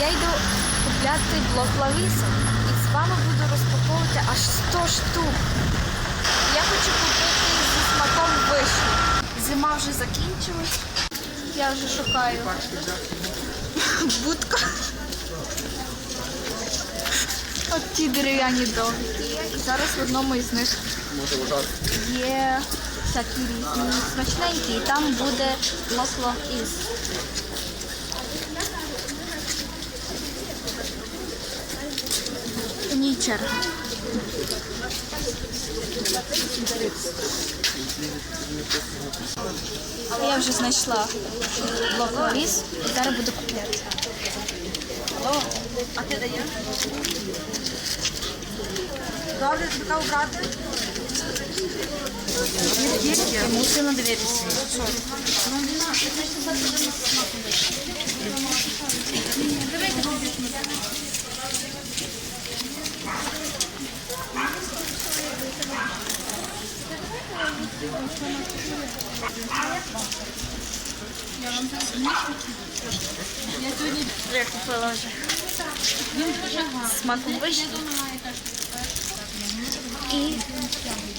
Я йду купляти блок Лариси і з вами буду розпаковувати аж 100 штук. Я хочу купити зі смаком вишню. Зима вже закінчилась. Я вже шукаю будка. От ті дерев'яні довгі. І зараз в одному із них є всякі різні смачненькі. І там буде масло із. Ні черга. Я вже знайшла локлоріз і зараз буду купляти. А ти даєш? Добре, така брати? Я мусила Я купила вже. Вишні.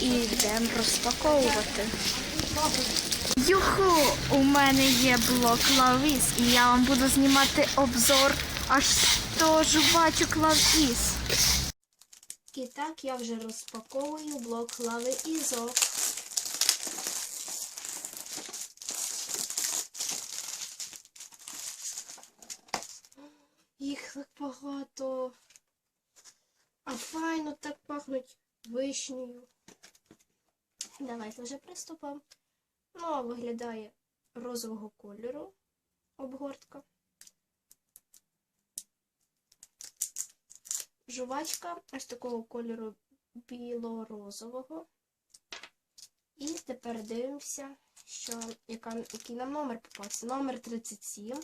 І йдемо розпаковувати. Юху! У мене є блок лавіс, і я вам буду знімати обзор аж 100 жувачок лавіс. І так я вже розпаковую блок лави. Їх так багато. А файно так пахнуть вишнею. Давайте вже приступимо. Ну, а виглядає розового кольору обгортка. Жувачка ось такого кольору біло-розового. І тепер дивимося, що, яка, який нам номер попався. Номер 37.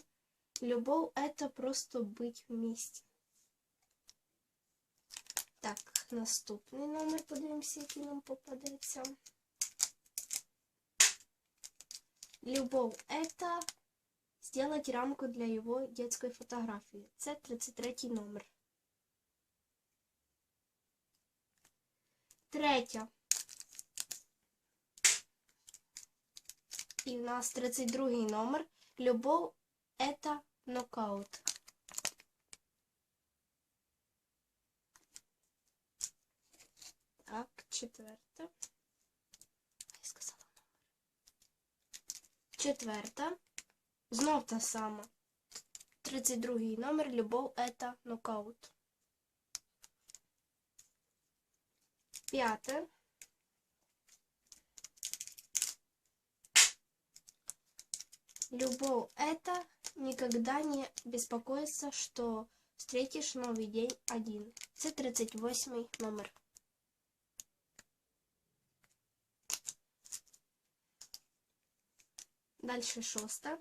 Любов это просто быть вместе. Так, наступний номер подивимося, який нам попадеться. Любов это сделать рамку для его детской фотографии. Це 33 номер. Третя. І в нас 32 номер. Любов это нокаут. Так, четверта. Я сказала номер. Четверта. Знов та сама. 32 номер. Любов это нокаут. П'яте. Любовь это никогда не беспокоиться, что встретишь новый день один. Це 38 номер. Дальше шоста.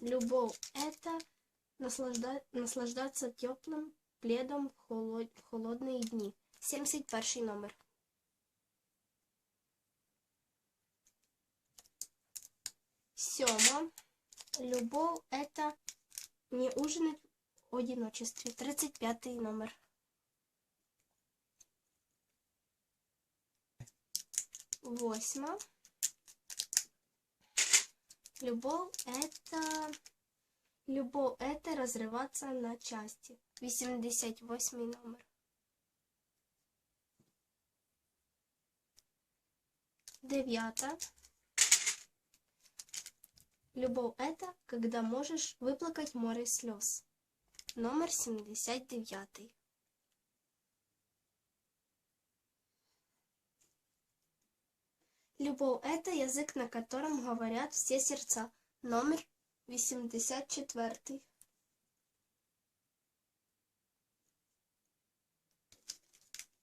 Любовь это наслажда... наслаждаться теплым пледом в, холод... холодные дни. 71 номер. Сема. Любовь это не ужинать в одиночестве. 35 номер. Восьма. Любовь это... Любовь это разрываться на части. 88 номер. Девята. Любовь это, когда можешь выплакать море слез. Номер 79. Любовь это язык, на котором говорят все сердца. Номер 84.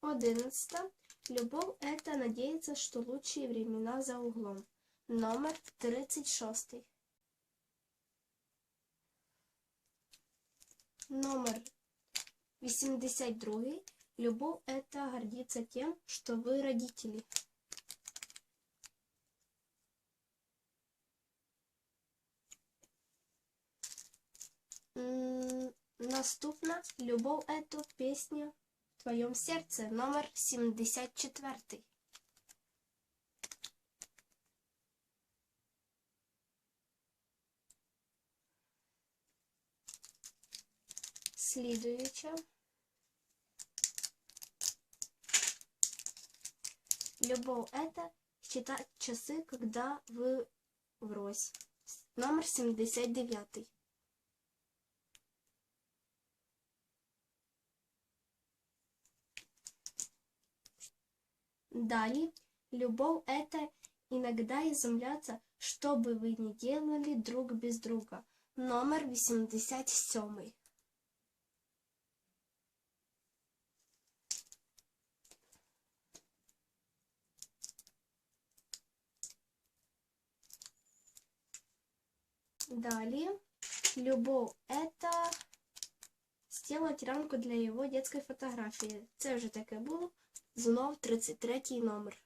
Одиннадцата. Любовь это надеяться, что лучшие времена за углом. Номер 36. Номер 82. Любовь – это гордиться тем, что вы родители. Наступна Любов эту песня в твоем сердце, номер 74. Следующая. Любовь это считать часы, когда вы врозь. Номер 79. Далее, любовь это иногда изумляться, что бы вы ни делали друг без друга. Номер 87. Далее, любовь это сделать рамку для його детської фотографії. Це вже таке було. Знов 33 номер.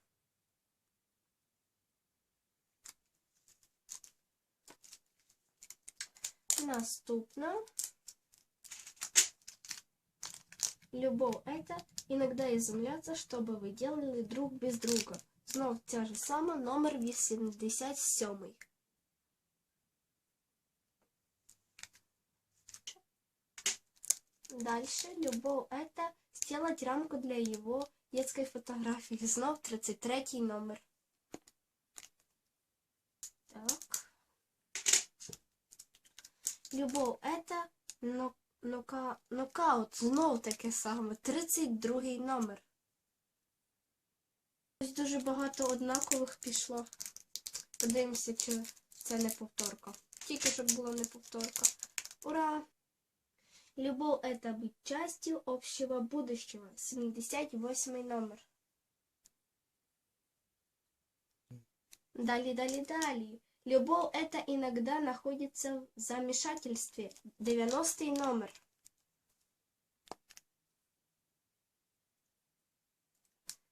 Наступно. Любовь это иногда изумляться, что бы вы делали друг без друга. Знов ця же сама, номер 87. Дальше. Любовь это сделать рамку для его детской фотографии. Знов 33 номер. Так. Любов это но, нока, нокаут. Знов таке саме. 32 номер. Ось дуже багато однакових пішло. Подивимося, чи це не повторка. Тільки щоб була не повторка. Ура! Любовь – это быть частью общего будущего. 78 номер. Далее, далее, далее. Любовь – это иногда находится в замешательстве. 90 номер.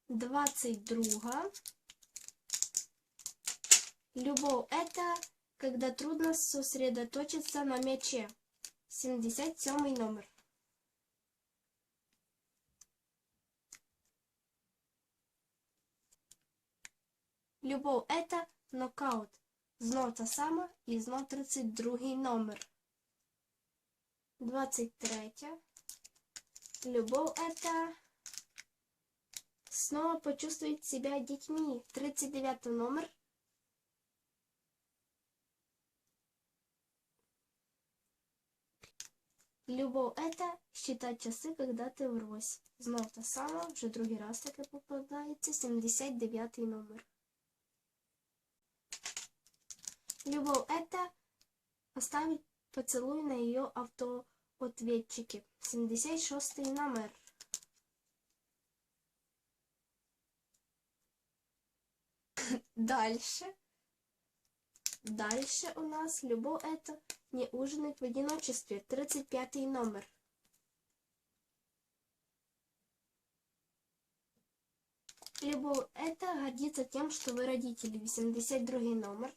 Двадцать друга. Любовь – это когда трудно сосредоточиться на мяче. 77 номер. Любов это нокаут. Знов та сама і знов 32 номер. 23. Любов это снова почувствовать себя детьми. 39 номер. Любов это считать часы, когда ты врозь. Знов та сама, вже другий раз таке попадається, 79 номер. Любов это оставить поцелуй на ее автоответчике. 76 номер. Дальше. Дальше у нас любовь это не ужинать в одиночестве. 35 номер. Любовь это гордиться тем, что вы родители. 82 номер.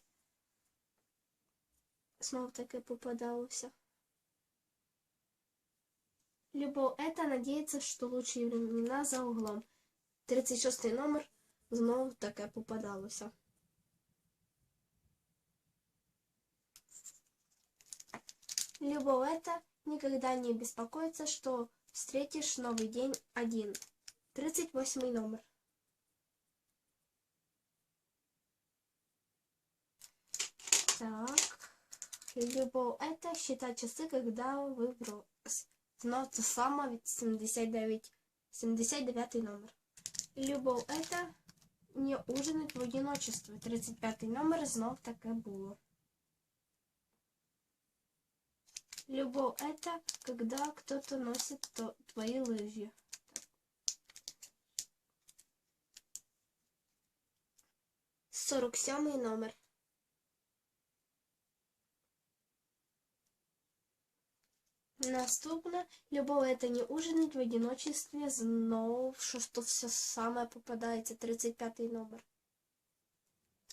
Снова таке попадалося. Любовь это надеяться, что лучшие времена за углом. 36 номер. Знову таке попадалося. Любовь это никогда не беспокоиться, что встретишь новый день один. 38 номер. Так. Любовь это считать часы, когда вы врос. Знов це саме від 79, 79 номер. Любовь это не ужинать в одиночестве. 35 номер знов таке було. Любовь это когда кто-то носит то, твои лыжи. Сорок сьомий номер. Наступне. Любов это не ужинать в одиночестве. Знов, що ж то все саме попадається. 35 номер.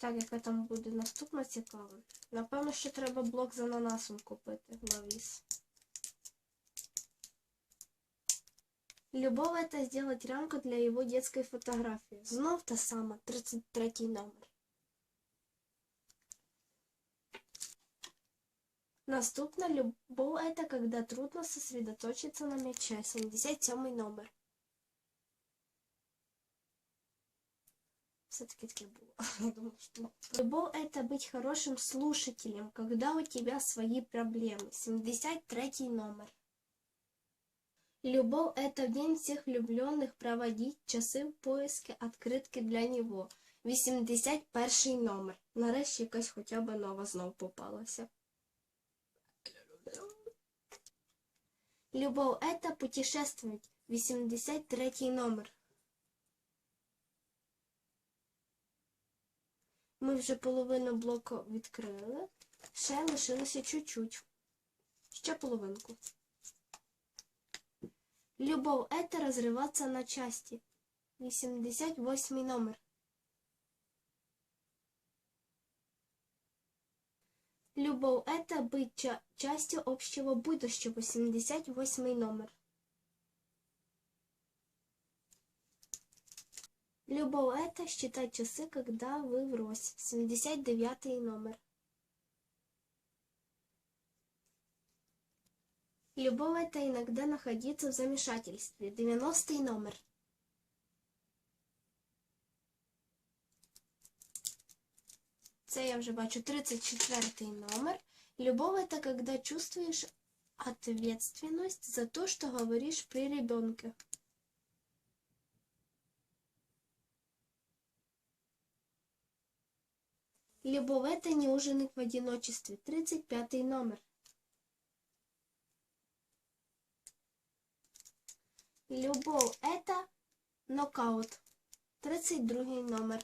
Так, яка там буде наступна цікава. Напевно, що треба блок з ананасом купити на віз. Любов это сделать рамку для его детской фотографии. Знов та сама, 33 номер. Наступна любов это когда трудно сосредоточиться на мяче. 77 номер. Все-таки таки было. Это быть хорошим слушателем, когда у тебя свои проблемы. 73 номер. Любовь – это день всех влюбленных проводить часи в поиске откритки для него. 81 номер. Нарешті якась хоча б нова знов попалася. Любов – это путешествовать. 83 номер. Ми вже половину блоку відкрили. Ще лишилося чуть-чуть. Ще половинку. Любов – это разрываться на части. 88 номер. Любовь – это быть ча- частью общего будущего. 78 номер. Любовь – это считать часы, когда вы врозь. 79 номер. Любовь – это иногда находиться в замешательстве. 90 номер. Це я вже бачу 34 номер. Любовь – это когда чувствуешь ответственность за то, что говоришь при ребенке. Любовь – это не ужинать в одиночестве. 35 номер. Любов – это нокаут. 32 номер.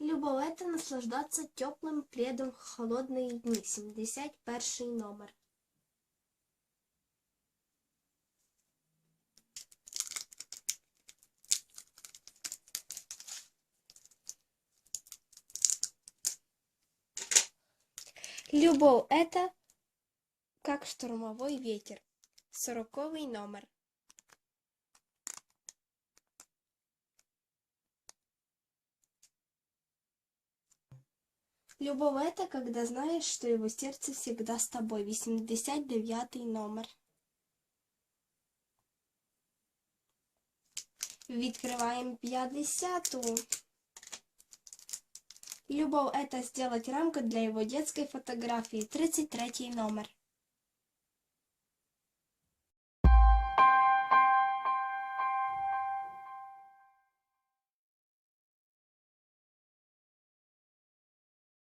Любов – это наслаждаться теплым пледом в холодные дни. 71 номер. Любовь – это как штурмовой ветер. Сороковый номер. Любовь это когда знаешь, что его сердце всегда с тобой. 89 номер. Відкриваємо 50-ту. Любовь это сделать рамку для его детской фотографии. 33 номер.